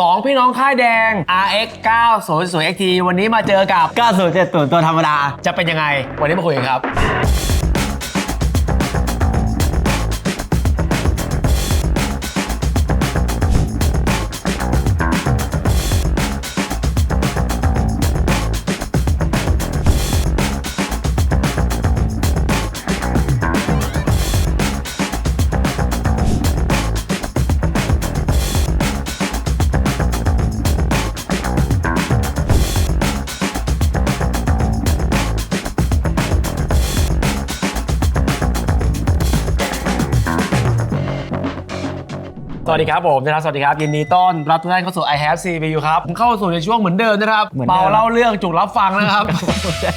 สองพี่น้องค่ายแดง RX 900 XT วันนี้มาเจอกับ 9070ตัวธรรมดา จะเป็นยังไง วันนี้มาคุยกันครับ ดีครับผมนะครับสวัสดีครับยินดีต้อนรับทุกท่านเข้าสู่ I Have CPU ครับผมเข้าสู่ในช่วงเหมือนเดิมนะครับเหมือนเดิม เปาเล่าเรื่องจุกรับฟังนะครับใช่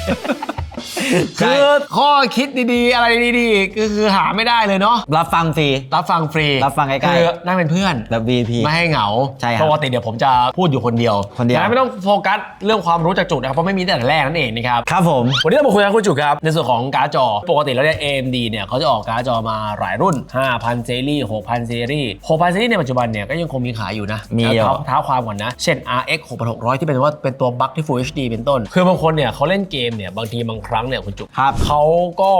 คือข้อคิดดีๆ อะไรดีๆก็คือหาไม่ได้เลยเนาะรับฟังฟรี รับฟังฟรีรับฟังใกล้ๆคือนั่งเป็นเพื่อนแบบ VIP ไม่ให้เหงาใช่ครับปกติเดี๋ยวผมจะพูดอยู่คนเดียวคนเดียว ดังไม่ต้องโฟกัสเรื่องความรู้จากจุดนะครับเพราะไม่มีตั้งแต่แรกนั่นเองนะครับ ครับผม วันนี้เรามาคุยกันคุณจุกครับ ในส่วนของการ์ดจอ ปกติแล้วเนี่ย AMD เนี่ยเขาจะออกการ์ดจอมาหลายรุ่น 5,000 ซีรีส์ 6,000 ซีรีส์ 6,000 ซีรีส์ในปัจจุบันเนี่ยก็ยังคงมีขายอยู่นะมีอยู่ เท้าเท้าความก่อนนะ เช่น RX 6600 ที่เป็นว่าเป็นตัวบั๊กที่ Full HD เป็นต้น คือบางคนเนี่ยเขาเล่นเกมเนี่ยบางทีบางครั้งเนี่ยคุณจุกครับ เขาก็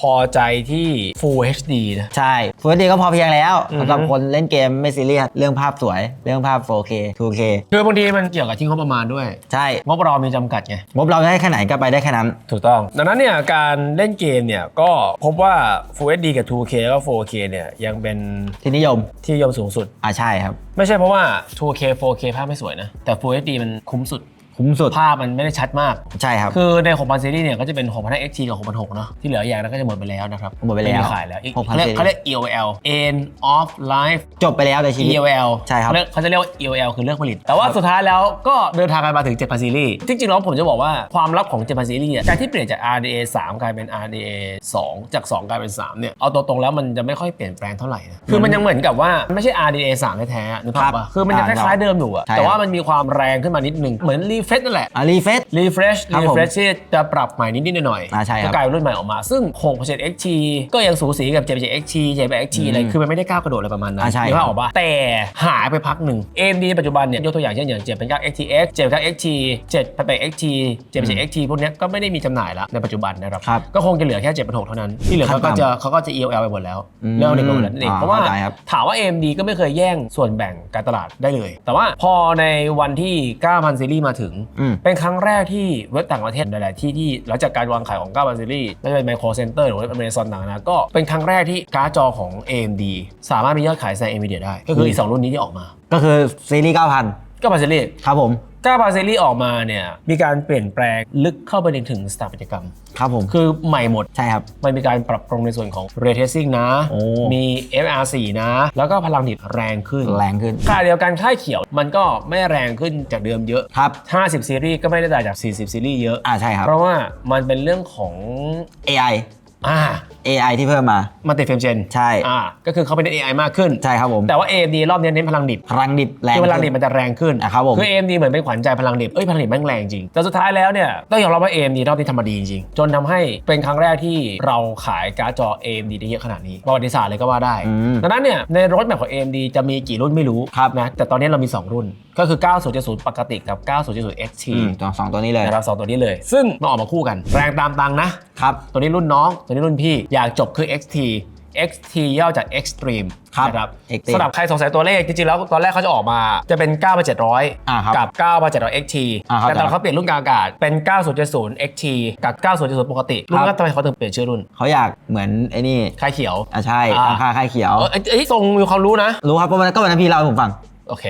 พอใจที่ Full HD นะ ใช่ฟูดดีก็พอเพียงแล้วอือฮึสำหรับคนเล่นเกมไม่ซีเรียสเรื่องภาพสวย เรื่องภาพ 4K 2K คือบางทีมันเกี่ยวกับที่งบประมาณด้วย ใช่งบเรามีจำกัดไง งบเราได้แค่ไหนก็ไปได้แค่นั้น ถูกต้อง ดังนั้นเนี่ยการเล่นเกมเนี่ยก็พบว่า Full HD กับ 2K แล้วก็ 4K เนี่ยยังเป็นที่นิยมที่นิยมสูงสุด อ่าใช่ครับ ไม่ใช่เพราะว่า 2K 4K ภาพไม่สวยนะ แต่ Full HD มันคุ้มสุด คุ้มสุด ภาพมันไม่ได้ชัดมาก ใช่ครับ คือใน 6,000 ซีรีส์เนี่ยก็จะเป็น 6,000 XT กับ6,600เนาะที่เหลืออย่างนั้นก็จะหมดไปแล้วนะครับหมดไปแล้วไม่มีขายแล้วอีก6,000เขาเรียกซีรีส์เขาเรียก EOL End of Life จบไปแล้วในชีวิต EOL ใช่ครับเขาเรียกเขาจะเรียกว่า EOL คือเลิกผลิต แต่ว่าสุดท้ายแล้วก็เดินทางกันมาถึง 7,000 ซีรีส์จริงๆแล้วผมจะบอกว่าความลับของ 7,000 ซีรีส์อะการที่เปลี่ยนจาก RDA 3 กลายเป็น RDA 2 จาก 2 กลายเป็น 3 เนี่ยเอาตรงๆแล้วมันจะไม่ค่อยเปลี่ยนแปลงเท่าไหร่นะคือมันยังเหมือนกับว่าไม่ใช่ RDA 3แท้ๆอะนึกภาพปะคือมันยังคอ่าล้ายๆเดิมอยู่อะใช่แต่ว่าครับมันมีความแรงขึ้นมานิดนึงเหมือนรีเฟซนั่นแหละ อ่ารีเฟซ refresh ครับผม refresh ที่จะปรับใหม่นิดๆหน่อยๆอ่าใช่ครับก็กลายเป็นรุ่นใหม่ออกมา ซึ่ง6% XT ก็ยังสูสีกับ 7% XT 7 XT อะไรอืมคือมันไม่ได้ก้าวกระโดดอะไรประมาณนั้นอ่าใช่นึกภาพครับออกปะแต่หายไปพักหนึ่ง AMD ปัจจุบันเนี่ย ยกตัวอย่างเช่นอย่าง7เป็น9 XTX 7 9 XT 7 8 XT 7 XT พวกเนี้ยก็ไม่ได้มีจำหน่ายแล้วในปัจจุบันนะครับ ครับก็คงจะเหลือแค่7 6เท่านั้น ที่เหลือเขาก็จะเขาก็จะ EOL ไปหมดแล้วอืมเรื่องเด็กไปหมดแล้วนั่นเองอ่าเพราะว่า เข้าใจครับ ถามว่า AMD ก็ไม่เคยแย่งส่วนแบ่งการตลาดได้เลย แต่ว่าพอในวันที่ 9,000 ซีรีส์มาถึงอืมเป็นครั้งแรกที่เว็บต่างประเทศหลายๆที่ที่หลังจากการวางขายของ9,000ซีรีส์ไม่ว่าจะเป็น Micro Center หรือว่า Amazon ต่างๆนะก็เป็นครั้งแรกที่การ์ดจอของ AMD สามารถมียอดขายแซง Nvidia ได้ ก็คืออีก2รุ่นนี้ที่ออกมา ก็คือซีรีส์9,000 9,000ซีรีส์ครับผม9,000ซีรีส์ออกมาเนี่ยมีการเปลี่ยนแปลงลึกเข้าไปถึงสถาปัตยกรรม ครับผม คือใหม่หมด ใช่ครับ มันมีการปรับปรุงในส่วนของ Ray Tracing นะ โอ้ มี FR4 นะ แล้วก็พลังดิบแรงขึ้นแรงขึ้นค่าเดียวกันค่ายเขียวมันก็ไม่แรงขึ้นจากเดิมเยอะ ครับ 50 ซีรีส์ก็ไม่ได้ต่างจาก 40 ซีรีส์เยอะ อ่าใช่ครับ เพราะว่ามันเป็นเรื่องของ AI อ่า AI ที่เพิ่มมา มันติดเฟรมเจนใช่ อ่าก็คือเขาเป็น AI มากขึ้น ใช่ครับผม แต่ว่า AMD รอบนี้เน้นพลังดิบพลังดิบแรงคือพลังดิบขึ้นมันจะแรงขึ้นอะครับผมคือ AMD เหมือนเป็นขวัญใจพลังดิบเอ้ยพลังดิบแม่งแรงจริง แต่สุดท้ายแล้วเนี่ยต้องยอมรับว่า AMD รอบนี้ทำมาดีจริงๆจนทำให้เป็นครั้งแรกที่เราขายการ์ดจอ AMD ได้เยอะขนาดนี้ประวัติศาสตร์เลยก็ว่าได้อืม ดังนั้นเนี่ยในรถแมพของ AMD จะมีกี่รุ่นไม่รู้ครับนะแต่ตอนนี้เรามี2รุ่นก็คือ 9070 ปกติกับ 9070 XT อืมตัวสองตัวนี้เลยนะครับสองตัวนี้เลย ซึ่งมาออกมาคู่กัน แรงตามตังนะครับ ตัวนี้รุ่นน้อง ตัวนี้รุ่นพี่อยากจบคือ XT XT ย่อจาก Extreme ครับนะครับ Extreme สำหรับใครสงสัยตัวเลขจริงๆแล้วตอนแรกเขาจะออกมาจะเป็น9 7 0อ่าครับ0กับ 9 700 XT อ่าเข้าใจแต่ตอนเขาเปลี่ยนรุ่นกลางอากาศเป็น 9070 XT กับ 9070 ปกติ รุ่นครัก็บ ทำไมเขาถึงเปลี่ยนชื่อรุ่นเขาอยากเหมือนไอ้นี่ค่ายเขียว อ่าใช่อ่าราคาค่ายเขียว เออไอ้ไอ้ทรงมีความรู้นะ รู้ครับเพราะวันนั้นก็วันนั้นพี่เล่าให้ผมฟัง โอเค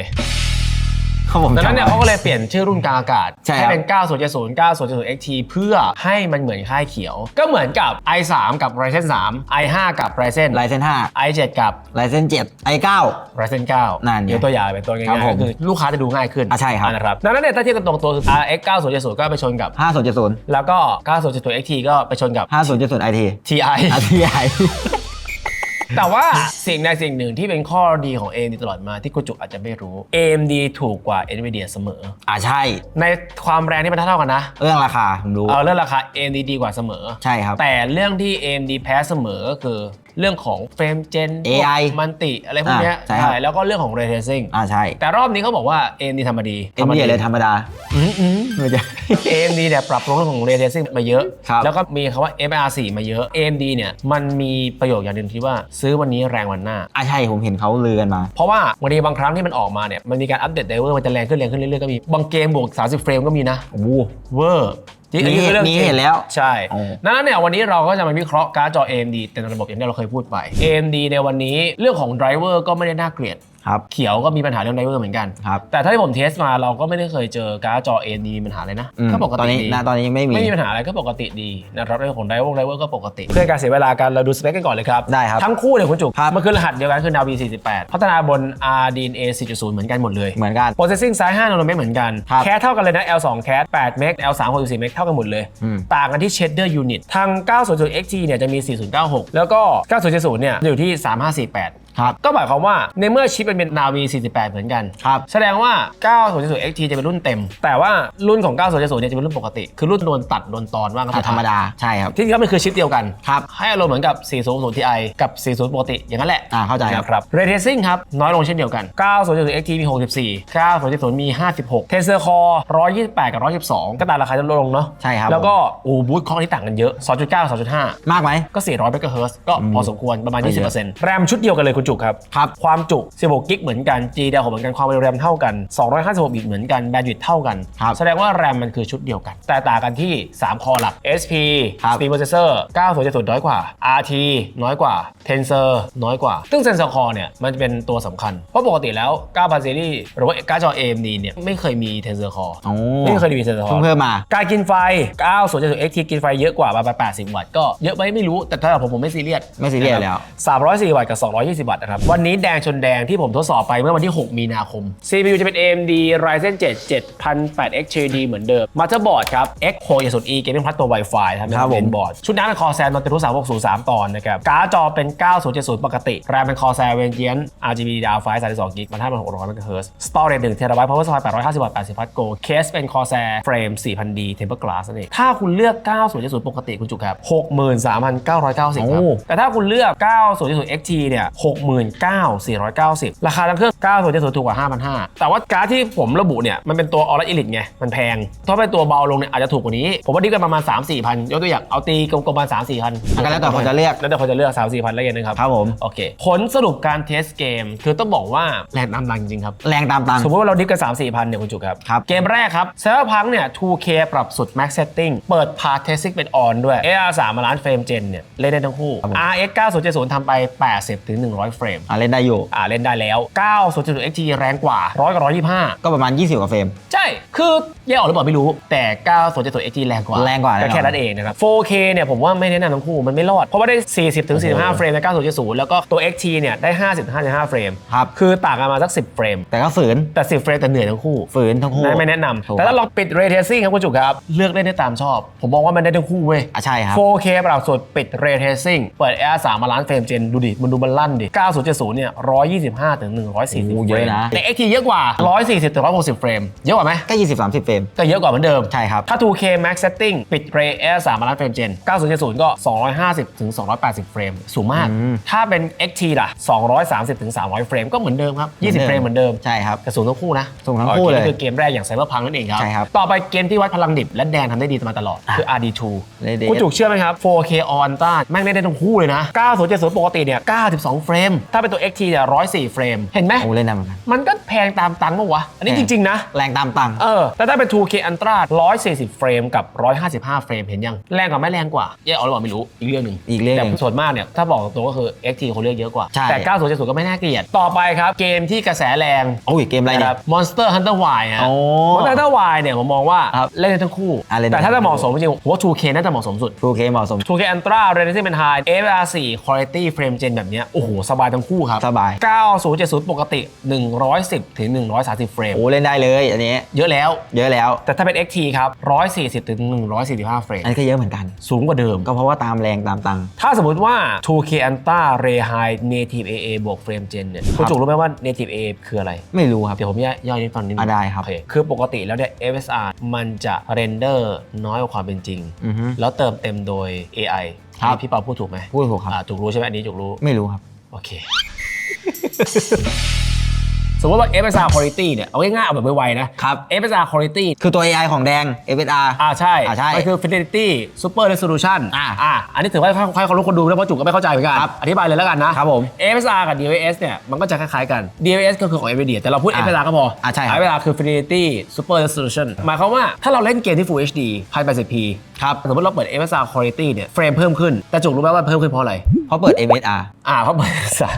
ครับผมดังนั้นเนี่ยจำเขาก็เลยเปลี่ยนชื่อรุ่นกลางอากาศใช่ครับ เป็น 9070 9070 XT เพื่อให้มันเหมือนค่ายเขียว ก็เหมือนกับ i3 กับ Ryzen 3 i5 กับ Ryzen ไลเซนห้า i7 กับไลเซนเจ็ดไอเก้า Ryzen 9นั่นไงเดี๋ยวตัวอย่างเป็นตัวครัง่าบยผๆมก็คือลูกค้าจะดูง่ายขึ้นอะใช่ครับ นะครับดังนั้นเนี่ยถ้าเทียบกันตรงตัวคือ RX 9070 ก็ไปชนกับ ห้าศูนย์เจ็ดศูนย์แล้วก็ 9070 XT ก็ไปชนกับ ห้าศูนย์เจ็ดศูนย์ไอที TI อาทีไอ แต่ว่าสิ่งใดสิ่งหนึ่งที่เป็นข้อดีของ AMD ตลอดมาที่กุจุกอาจจะไม่รู้ AMD ถูกกว่า Nvidia เสมอ อ่าใช่ ในความแรงที่มันเท่าๆกันนะ เรื่องราคาผมรู้ เอาเรื่องราคา AMD ดีกว่าเสมอ ใช่ครับ แต่เรื่องที่ AMD แพ้เสมอก็คือเรื่องของเฟรมเจน AI มันติอะไรพวกเนี้ยอ่าใช่ครับ แล้วก็เรื่องของ ray tracing อ่าใช่แต่รอบนี้เขาบอกว่า AMD ทำมาดีเอ็นดีเลยธรรมดาอืมอืมไม่ใช่ AMD เนี่ยปรับปรุงเรื่องของ ray tracing มาเยอะ ครับแล้วก็มีคำว่า FR4 มาเยอะ AMD เนี่ยมันมีประโยชน์อย่างหนึ่งที่ว่าซื้อวันนี้แรงวันหน้า อ่าใช่ผมเห็นเขาลือกันมา เพราะว่าบางทีบางครั้งที่มันออกมาเนี่ยมันมีการอัปเดตไดเวอร์มันจะแรงขึ้นแรงขึ้นเรื่อยๆก็มีบางเกมบวก 30 เฟรมก็มีนะ โอ้โหเวอร์ จริงอันมีคือรื่องมีจริงเห็นแล้วใช่โอ้ดังนั้นเนี่ยวันนี้เราก็จะมาวิเคราะห์การ์ดจอ AMD เต็มระบบอย่างที่เราเคยพูดไป AMD ในวันนี้เรื่องของไดรเวอร์ก็ไม่ได้น่าเกลียดครับเขียวก็มีปัญหาเรื่องไดรเวอร์เหมือนกัน ครับแต่ถ้าที่ผมเทสมาเราก็ไม่ได้เคยเจอการ์ดจอ AMD มีปัญหาเลยนะอืมก็ปกตอนตินี้ดีณตอนนี้ยังไม่มี ไม่มีปัญหาอะไรก็ปกติดีนะครับเรื่องของไดเวอร์ไดเวอร์ก็ปกติ เพื่อการเสียเวลากันเราดูสเปคกันก่อนเลยครับได้ครับทั้งคู่เนี่ยคุณจุกครับ มันคือรหัสเดียวกันคือ Navi 48 พัฒนาบน RDNA 4.0 เหมือนกันหมดเลย เหมือนกัน Processing size 5นาโนเมตรเหมือนกัน ครับแคสเท่ากันเลยนะ L2 แคส8เมก L3 64เมกเท่ากันหมดเลย อืม ต่างกันที่ shader unit ทาง 900 XT เนี่ยจะมี 4096 แล้วก็ 900เนี่ยอยู่ที่ 3548ครับก็หมายความว่าในเมื่อชิปมันเป็น Navi 48 เหมือนกันครับแสดงว่า 900 XT จะเป็นรุ่นเต็ม แต่ว่ารุ่นของ 900เนี่ยจะเป็นรุ่นปกติ คือรุ่นโดนตัดโดนตอนว่างก็อ่าธรรมดาใช่ครับที่จริงแล้วมันคือชิปเดียวกัน ครับให้อารมณ์เหมือนกับ 400 Ti กับ 40 ปกติ อย่างนั้นแหละอ่าเข้าใจครับ นะครับ Ray Tracing ครับ น้อยลงเช่นเดียวกัน 900 XT มี 64 900มี 56 Tensor Core 128 กับ 112 ก็ตามราคาจะลดลงเนาะใช่ครับ แล้วก็โอ้บูทคล็อกที่ต่างกันเยอะ 2.9 2.5 มากไหม ก็ 400เมกะเฮิร์ตก็อืมพอสมควรประมาณไม่เยอะ20%แรมชุดเดียวกันเลยคุณจุกครับ ครับ ความจุ 16 กิกเหมือนกัน G เดียวเหมือนกันความเร็วแรมเท่ากัน 256บิตเหมือนกันแบนด์วิดเท่ากัน ครับแสดงว่าแรมมันคือชุดเดียวกัน แต่ต่างกันที่ 3 คอหลัก SP ครับ Speed Processor 900น้อยกว่า RT น้อยกว่า Tensor น้อยกว่า ซึ่ง Tensor Core เนี่ยมันจะเป็นตัวสำคัญ เพราะปกติแล้ว9,000ซีรีส์หรือว่าการ์ดจอ AMD เนี่ยไม่เคยมี Tensor Core โอ้ไม่เคยมี Tensor เพิ่ง Core เพิ่มมา การกินไฟ9 0 XT กินไฟเยอะกว่าประมาณ80 วัตต์ก็เยอะไหมไม่รู้แต่ถ้าผมผมไม่ซีเรียสไม่ซีเรียสแล้ว 304วัตต์กับ 220วัตต์นะครับวันนี้แดงชนแดงที่ผมทดสอบไปเมื่อวันที่ 6 มีนาคม CPU จะเป็น AMD Ryzen 7 7008 XHD เหมือนเดิม Motherboard ครับ X670E Gaming Plus ตัว Wi-Fi ทำเป็นครับผมเป็นบอร์ดชุดนั้นเป็น Corsair Nautilus 3603 ตอนนะครับการ์ดจอเป็น 9070 ปกติแรมเป็น Corsair Vengeance RGB DDR5 32 GB 1600 MHz Storage 1 TB Power Supply 850วัตต์80วัตต์ Go Case เป็น Corsair Frame 4000D Tempered Glass นั่นเองถ้าคุณเลือก 9070 ปกติคุณจุกครับ 63,990ครับโอ้แต่ถ้าคุณเลือก 9070 XT เนี่ย69,490 ราคาทั้งเครื่อง9070ถูกกว่า 5,500 แต่ว่าการ์ดที่ผมระบุเนี่ย มันเป็นตัว Aura Elite ไง มันแพง ถ้าเป็นตัวเบาลงเนี่ยอาจจะถูกกว่านี้ ผมว่าดีกันประมาณ 3-4,000ยกตัวอย่างเอาตีกลมๆประมาณ 3-4,000ก็แล้วแต่คนจะเลือกแล้วแต่คนจะเลือก3-4,000แล้วกันนะครับครับผมโอเคผลสรุปการเทสเกมคือต้องบอกว่าแรงตามรังจริงๆครับแรงตามตังสมมติว่าเราดิฟกัน3 4พันเนี่ยคุณจุกครับครับเกมแรกครับ c y b e r p u n k เนี่ย 2K ปรับสุด Max Setting เปิด Path Tracing เป็น On ด้วย AR3 มาล้านเฟรมเจนเนี่ยเล่นได้ทั้งคู่ RX 9070ทำไป 80ถึง100 เฟรม อ่าเล่นได้อยู่ อ่าเล่นได้แล้ว 9070 XT แรงกว่า 100 กับ 125 ก็ประมาณ 20 กว่าเฟรม ใช่ คือแยกออกหรือเปล่าไม่รู้ แต่9070 XT แรงกว่าแรงกว่าแน่นอน แค่นั้นเองนะครับ 4K เนี่ยผมว่าไม่แนะนำทั้งคู่มันไม่รอด เพราะว่าได้ 40ถึง45 เฟรมใน9070แล้วก็ตัว XT เนี่ยได้ 50ถึง55 เฟรม ครับ คือต่างกันมาสัก 10 เฟรม แต่ก็ฝืน แต่10เฟรมแต่เหนื่อยทั้งคู่ ฝืนทั้งคู่ ไม่ไม่แนะนถูกำแต่ถ้าลองปิด Ray Tracing ครับคุณจุกครับ เลือกเล่นได้ตามชอบ ผมมองว่ามันได้ทั้งคู่เว้ย อะใช่ครับ 4K ปรับสุดปิด Ray Tracing เปิด Air 3มาล้านเฟรมเจน ดูดิ มันดูมันลั่นดิ9070เนี่ย125ถึง140โอ้เฟเยรอะมนะ แต่ XT เยอะกว่า 140ถึง160 เฟรม เยอะกว่าไหมก็20 30 เฟรม ก็เยอะกว่าเหมือนเดิม ใช่ครับ ถ้า 2K Max Setting ปิด Ray Air 3มาล้านเฟรมเจน9070 ก็ 250ถึง280 เฟรม สูงมากอืมถ้าเป็น XT ล่ะ 230ถึง300 เฟรม ก็เหมือนเดิมครับ 20 เฟรมเหมือนเดิม ใช่ครับแต่สูงทั้งคู่นะสูงทั้งคู่เลยโอนี่คือเกมแรกอย่างไซเบอร์พังนั่นเองครับใช่ครับ ต่อไปเกมที่วัดพลังดิบและแดงทำได้ดีมาตลอดคือ RD2 เล่นได้คุณจุกเชื่อไหมครับ 4K on ต้าแม่งเล่นได้ทั้งคู่เลยนะ9070ปกติเนี่ย92 เฟรมถ้าเป็นตัว XT เนี่ย104 เฟรม เห็นไหม โอ้เล่นได้เหมือนกันมันก็แพงตามตังค์ปะวะ อันนี้แพจงริง ๆ นะ แรงตามตังค์ เออ แต่ถ้าเป็น 2K Ultra 140 เฟรมกับ 155 เฟรม เห็นยัง แรงกว่าไม่แรงกว่า แยกออกหรือเปล่าไม่รู้ อีกเรื่องหนึ่งอีกเรื่องหแต่นึ่งส่วนมากเนี่ย ถ้าบอกตรงก็คือ XT คนเลือกเยอะกว่า ใช่ แต่ 9070 ก็ไม่น่าเกลียด ต่อไปครับ เกมที่กระแสแรงโอ้ยเกมอะไรนะเนี่คย รับ Monster Hunter Y ฮะ โอ้ Monster Hunter Y เนี่ยผมมองว่าครับเล่นได้ทั้งคู่ อะเล่นได้ แต่ถ้าทั้จะงคู่เหมาะสมจริงๆผมว่า 2K น่าจะเหมาะสมสุด 2K เหมาะสม 2K Ultra Radiation เป็น High FR4 Quality Frame Gen แบบเนี้ยโอ้โหสบายทั้งคู่ครับ สบาย 9070 ปกติ 110 ถึง 130 เฟรม โอ้เล่นได้เลยอันนี้ เยอะแล้ว เยอะแล้ว แต่ถ้าเป็น XT ครับ 140 ถึง 145 เฟรม อันนี้ก็เยอะเหมือนกัน สูงกว่าเดิม ก็เพราะว่าตามแรงตามตังค์ ถ้าสมมติว่า 2K Ultra Ray High Native AA บวก Frame Gen เนี่ย คุณจุกรู้ไหมว่า Native AA คืออะไร ไม่รู้ครับ เดี๋ยวผมย่อยย่อยให้ฟังนิดนึงอะได้ครับโอเคคือปกติแล้วเนี่ย FSR มันจะเรนเดอร์น้อยกว่าความเป็นจริงอือฮึแล้วเติมเต็มโดย AI ครับพี่เปาพูดถูกไหมพูดถูกครับอ่าถูกรู้ใช่ไหมอันนี้ถูกรู้ ไม่รู้ครับ โอเค สมมติว่า FSR quality เนี่ย เอาง่ายๆเอาแบบไวๆนะ ครับ FSR quality คือตัว AI ของแดง FSR อ่าใช่อ่าใช่ มันคือ fidelity super resolution อ่าอ่าอันนี้ถือว่าค่อยๆเขารู้คนดูแล้วเพราะจุกก็ไม่เข้าใจเหมือนกัน ครับอธิบายเลยแล้วกันนะครับผม FSR กับ DVS เนี่ย มันก็จะคล้ายๆกัน DVS ก็คือของ NVIDIA แต่เราพูด อ่า FSR ก็พออ่าใช่ครับ FSR คือ fidelity super resolution หมายความว่าถ้าเราเล่นเกมที่ Full HD 1080p ครับ สมมติเราเปิด FSR quality เนี่ยเฟรมเพิ่มขึ้นแต่จุกรู้ไหมว่าเพิ่มขึ้นเพราะอะไร เพราะเปิด FSR อ่าเขาเปิด FSR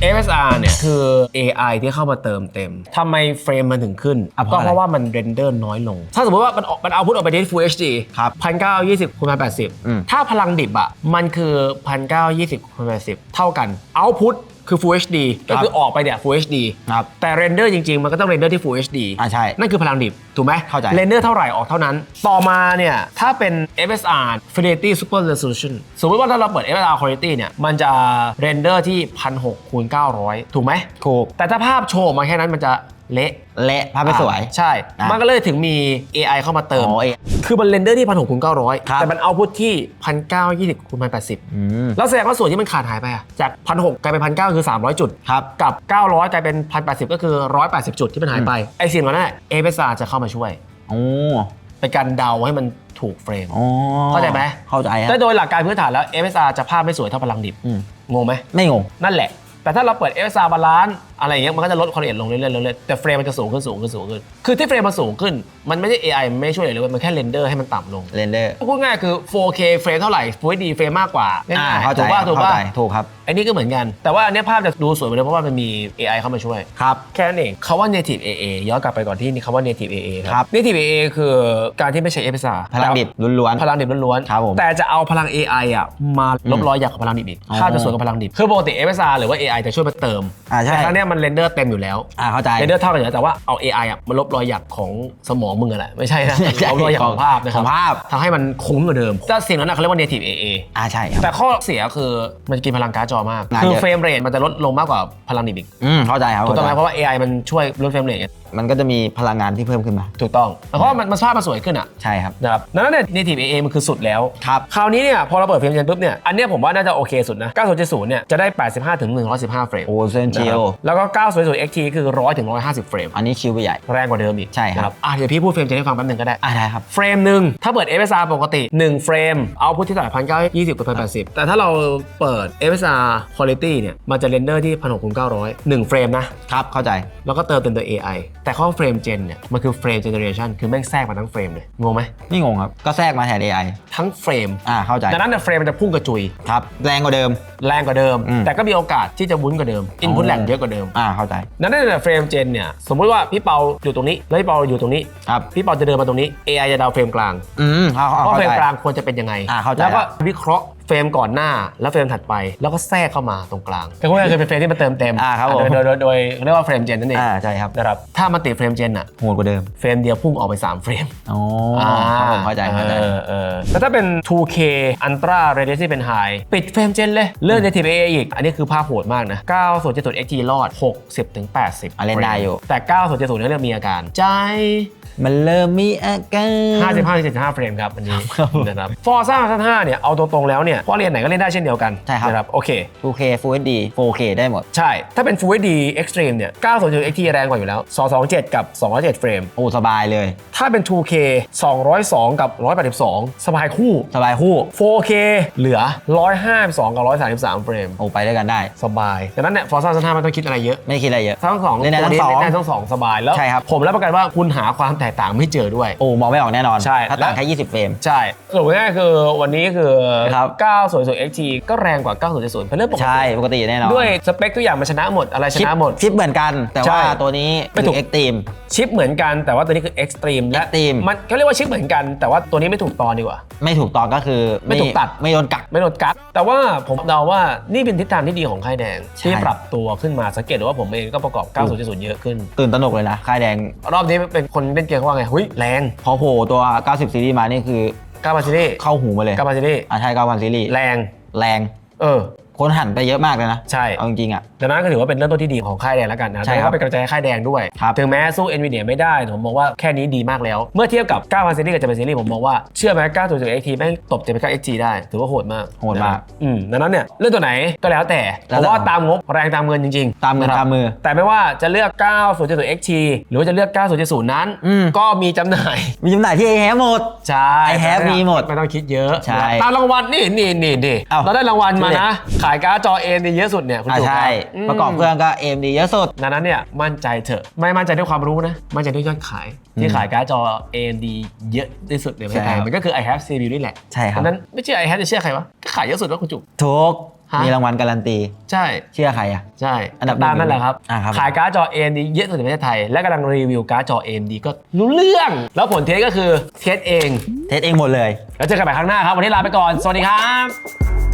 FSR เนี่ยคือ AI ที่เข้ามาเติมเต็ม ทำไมเฟรมมันถึงขึ้น อะเพก็ราะอะไร เพราะว่ามันเรนเดอร์น้อยลง ถ้าสมมติว่ามันออกมันเอาพุทออกไปที่ Full HD ครับ พันเก้ายี่สิบคูณพันแปดสิบอืม ถ้าพลังดิบอะ มันคือพันเก้ายี่สิบคูณแปดสิบเท่ากัน เอาพุท คือ Full HD ก็คือออกไปเนี่ย Full HD ครับแต่เรนเดอร์จริง ๆ มันก็ต้องเรนเดอร์ที่ Full HD อ่าใช่ นั่นคือพลังดิบ ถูกไหมเข้าใจเรนเดอร์เท่าไหร่ออกเท่านั้น ต่อมาเนี่ย ถ้าเป็น FSR Fidelity Super Resolution สมมติว่าถ้าเราเปิด FSR Quality เนี่ย มันจะเรนเดอร์ที่ 1,600คูณ900 ถูกไหมถูก แต่ถ้าภาพโชว์ออกมาแค่นั้นมันจะ เละเละภาพไม่สวย ใช่อะมันก็เลยถึงมี AI เข้ามาเติม อ๋อ AI คือมันเรนเดอร์ที่ 1,600คูณ900 ครับ แต่มันเอาพุทที่ 1,920คูณ1,080 อืมแล้วแสดงว่าส่วนที่มันขาดหายไปอะจาก 1,600 กลายเป็น 1,900 คือ 300 จุด ครับ กับ 900 กลายเป็น 1,080 ก็คือ 180 จุดที่มันหายไป ไอ้สิ่งเหล่านั้นเอเ s r จะเข้ามาช่วย โอ้เป็นการเดาให้มันถูกเฟรมโอ้เข้าใจไหม เข้าใจครัแต่บโดยหลักการพื้นฐานแล้ว FSR จะภาพไม่สวยเท่าพลังดิบ อืมงงไหม ไม่งง นั่นแหละ แต่ถ้าเราเปิด FSR บาลานซ์ อะไรอย่างเงี้ยมันก็จะลดความละเอียดลงเรื่อยๆเรื่อยๆแต่เฟรมมันจะสูงขึ้นสูงขึ้นสูงขึ้น คือที่เฟรมมันสูงขึ้น มันไม่ใช่ AI มันไม่ช่วยเลยเลยเว้ยมันแค่เรนเดอร์ให้มันต่ำลง เรนเดอร์ พูดง่ายคือ 4K เฟรมเท่าไหร่ Full HD เฟรมมากกว่าอ่าง่ายๆเข้าใจถูกป่ะถูกเข้าป่ะใจถูกครับ ไอ้นี่ก็เหมือนกัน แต่ว่าอันเนี้ยภาพจะดูสวยไปเลยเพราะว่ามันมี AI เข้ามาช่วย ครับ แค่นั้นเองคาว่า native AA ย้อนกลับไปก่อนที่คำว่า native AA คครัรับ native AA คือการที่ไม่ใช้ FSR พลังดิบล้วน พลังดิบล้วนๆครับผมแต่จะเอาพลัง AI อะมาลบรอยหยักของพลังดิบอีกอ๋อ ภาพจะสวยกว่าพลังดิบ คือปกติ FSR หรือว่า AI จะช่วยมาเติมอ่าใช่ แต่ครั้งเนี้ยมันเรนเดอร์เต็มอยู่แล้วๆอ่าเข้าใจ เรนเดอร์เท่ากันอยู่แล้วแต่ว่าเอา AI อะมาลบรอยหยักของสมองมึงอะแหละไม่ใช่นะไม่ใช่ลบรอยหยักของภาพนะคขรัอบงภาพ ทำให้มันคุ้มกว่าเดิมถ้าสิ่งนั้นนะเขาเรียกว่า native AA อ่าใช่ครับ แต่ข้อเสียคือมันจะกินพลังการ์ดจอมากน่าคือเยอะเฟรมเรทมันจะลดลงมากกว่าพลังดิบอีกอืมเข้าใจครับถูกต้องไหมเข้าใจเพราะว่า AI มันช่วยลดเฟรมเรทไง มันก็จะมีพลังงานที่เพิ่มขึ้นมา ถูกต้องเพราะว่ามันมันภาพมันสวยขึ้นอะใช่ครับ นะครับดังนั้นเนี่ย native AA มันคือสุดแล้ว ครับ คราวนี้เนี่ยพอเราเปิดเฟรมเจนปุ๊บเนี่ย อันเนี้ยผมว่าน่าจะโอเคสุดนะ 9070 เนี่ยจะได้ 85ถึง115 เฟรมโอ้เซนนะเชีคยรับวแล้วก็900 XT คือ 100ถึง150 เฟรม อันนี้คิวไปใหญ่ แรงกว่าเดิมอีกใช่ครับ นะอะเดี๋ยวพี่พูดเฟรมเจนให้ฟังแป๊บหนึงก็ได้ อ่าได้ครับ เฟรมหนึ่งถ้าเปิด FSR ปกติ 1 เฟรมเอาพุทที่เท่าไหร่พันเก้ายี่สิบกับพันแปดสิบแต่ถ้าเราเปิด FSR Quality เนี่ยมันจะเรนเดอร์ที่พันหกคูณเก้าร้อยหนึ่งเฟรมนะครับเข้าใจ แล้วก็เติมเต็มตัว AI แต่ข้อเฟรมเจนเนี่ยมันคือเฟรมเจเนเรชันคือแม่งแทรกมาทั้งเฟรมเลยงงไหมไม่งงครับ ก็แทรกมาแทน AI ทั้งเฟรมอ่าเข้าใจดังนั้นเนี่ยเฟรมมันจะพุ่งกระจุย ครับ แรงกว่าเดิม แรงกว่าเดิม อืม แต่ก็มีโอกาสที่จะวุ้นกว่าเดิมอินพุตแรงเยอะกว่าเดิมอ่าเข้าใจนั้นเนี่ยเฟรมเจนเนี่ยสมมุติว่าพี่เปาอยู่ตรงนี้แล้วพี่เปาอยู่ตรงนี้ ครับ พี่เปาจะเดินมาตรงนี้ AI จะเดาเฟรมกลางอืมเข้าเข้าว่าเข้าเฟรมใจ กลางควรจะเป็นยังไงอ่าเข้าใจแล้วก็ละวิเคราะห์เฟรมก่อนหน้าแล้วเฟรมถัดไป แล้วก็แทรกเข้ามาตรงกลางแต่พวกนี้คือเป็นเฟรมที่มันเติมเต็มอ่าครับผมโดยโดยโดยโดยเรียกว่าเฟรมเจนนั่นเองอ่าใช่ครับนะครับถ้ามันติดเฟรมเจนอะโหดกว่าเดิมเฟรมเดียวพุ่งออกไปสามเฟรม อ๋อครับผมเข้าใจเข้าใจเออเออแต่ถ้าเป็น 2K Ultra Radiance เป็น High ปิดเฟรมเจนเลย เลื่อน Native AA อีก อันนี้คือภาพโหดมากนะ9ส่วน7 XT รอด 60ถึง80อะเล่นได้อยู่ แต่9ส่วน7เนี่ยเริ่มมีอาการ ใจ มันเริ่มมีอาการ 55ถึง75 เฟรมครับอันนี้นะครับ Forza 5เนี่ยเอาตรงๆแล้วเนี่ยข้อเรียนไหนก็เล่นได้เช่นเดียวกันใช่ครับ นะครับโอเค 2K Full HD 4K ได้หมด ใช่ ถ้าเป็น Full HD Extreme เนี่ย9ส่วน7 XT แรงกว่าอยู่แล้ว 227 กับ 207 เฟรม โอ้สบายเลย ถ้าเป็น 2K 202 กับ 182 สบายคู่ สบายคู่ 4K เหลือ 152 กับ 133 เฟรม โอ้ไปด้วยกันได้ สบายดังนั้นเนี่ย Forza 5ไม่ต้องคิดอะไรเยอะไม่คิดอะไรเยอะ ทั้งสองเล่นได้ตัวทั้งสองเล่นได้ทั้งสองสบายแล้ว ใช่ครับ ผมรับประกันว่าคุณหาความแตกต่างไม่เจอด้วย โอ้มองไม่ออกแน่นอน ใช่ถ้าต่างแค่20 เฟรม ใช่สรุปง่ายๆคือวันนี้คือครับ 9 0 0 XT ก็แรงกว่า 9 0 0เป็นเรื่องปกติ ใช่ปกติแน่นอนด้วยสเปคทุกอย่างมันชนะหมดอะไรชชิปนะหมด ชิปเหมือนกันแต่ใช่ว่าตัวนี้ไม่ถูกเอ็กตรีม ชิปเหมือนกันแต่ว่าตัวนี้คือ Extreme และ Extreme มันเขาเรียกว่าชิปเหมือนกัน แต่ว่าตัวนี้ไม่ถูกตอนดีกว่า ไม่ถูกต้องก็คือไม่ถูกตัด ไม่โดนกัก ไม่โดนกักแต่ว่าผมเดาว่านี่เป็นทิศทางที่ดีของค่ายแดง ใช่ ที่ปรับตัวขึ้นมาสังเกตดูว่าผมเองก็ประกอบ 90.0 เยอะขึ้น ตื่นตระหนกเลยนะค่ายแดง รอบนี้เป็นคนเล่นเกมเขาว่าไงเฮ้ยแรงพอโผล่ตัว 90 ซีรีส์มานี่คือกาบาซิลี่เข้าหูมาเลย กาบาซิลี่อ่าใช่90ซีรีส์แรง แรง เออ คนหันไปเยอะมากเลยนะใช่ เอาจริงๆอะ ดังนั้นก็ถือว่าเป็นเริ่มต้นที่ดีของค่ายแดงแล้วกันนะใช่แต่ครัก็บเป็นกำลังใจให้ค่ายแดงด้วย ครับถึงแม้สู้ NVIDIA ไม่ได้ผมมองว่าแค่นี้ดีมากแล้ว เมื่อเทียบกับ9,000ซีรีส์กับ7,000ซีรีส์ผมมองว่าเชื่อไหม9 0 XT แม่งตบ7 XT ได้ ถือว่าโหดมากโหดมากนะอืมดังนั้นเนี่ยเรื่องตัวไหนก็แล้วแต่แล้เพวแต่ราะว่าตามงบแรงตามเงินจริงๆตามมือนะครับ ตามมือ แต่ไม่ว่าจะเลือก 9070 XT หรือว่าจะเลือก 9070 นั้น อืม ก็มีจำหน่าย มีจำหน่ายที่ไอแฮหมด ใช่ I have มีหมดไม่ต้องคิดเยอะใช่ตามรางวัลนี่นี่นี่ดิเอ้าเราได้รางวัลมานะขายการ์ดจอเอ็นเยอะสุดเนี่ยคุณอ่าจุ๊บใช่ครับประกอบเครื่องก็ AMD เยอะสุด ดังนั้นเนี่ยมั่นใจเถอะไม่มั่นใจด้วยความรู้นะ มั่นใจด้วยยอดขาย ที่ขายการ์ดจอ AMD เยอะที่สุดในประเทศไทยใช่ครับมันก็คือ i have CPU นี่แหละใช่ครับ ดังนั้นไม่เชื่อ i have จะเชื่อใครวะก็ขายเยอะสุดแล้วคุณจุ๊บ ทุกฮะ มีรางวัลการันตี ใช่ เชื่อใครอะ ใช่อันดับหนึ่งตามนั่นแหละครับ อ่าครับ ขายการ์ดจอ AMD เยอะสุดในประเทศไทย และกำลังรีวิวการ์ดจอ AMD ก็รู้เรื่อง แล้วผลเทสก็คือเทสเอง เทสเองหมดเลย แล้วเจอกันใหม่ครั้งหน้าครับ วันนี้ลาไปก่อน สวัสดีครับ